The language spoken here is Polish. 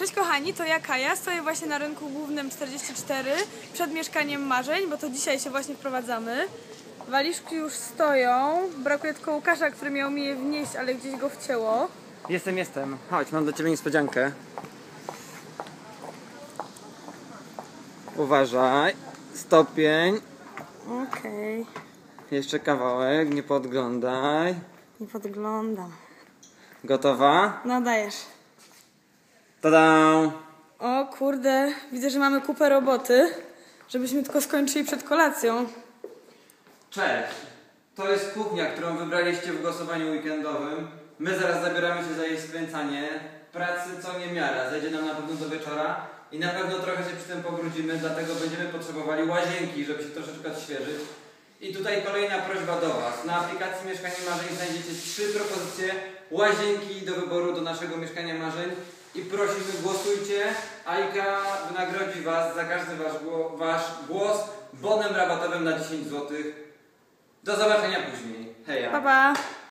Cześć kochani, to ja Kaja, stoję właśnie na rynku głównym 44 przed mieszkaniem marzeń, bo to dzisiaj się właśnie wprowadzamy. Waliszki już stoją, brakuje tylko Łukasza, który miał mi je wnieść, ale gdzieś go wcięło. Jestem, jestem. Chodź, mam dla ciebie niespodziankę. Uważaj. Stopień. Okej, Jeszcze kawałek, nie podglądaj. nie podglądam. Gotowa? No dajesz. Tada! O kurde, widzę, że mamy kupę roboty, żebyśmy tylko skończyli przed kolacją. Cześć! To jest kuchnia, którą wybraliście w głosowaniu weekendowym. My zaraz zabieramy się za jej skręcanie. Pracy co niemiara. Zajdzie nam na pewno do wieczora i na pewno trochę się przy tym pobrudzimy, dlatego będziemy potrzebowali łazienki, żeby się troszeczkę odświeżyć. I tutaj kolejna prośba do Was. Na aplikacji Mieszkanie Marzeń znajdziecie trzy propozycje łazienki do wyboru do naszego Mieszkania Marzeń. I prosimy, głosujcie. Aika wynagrodzi Was za każdy Wasz, wasz głos bonem rabatowym na 10 zł. Do zobaczenia później. Heja. Pa pa!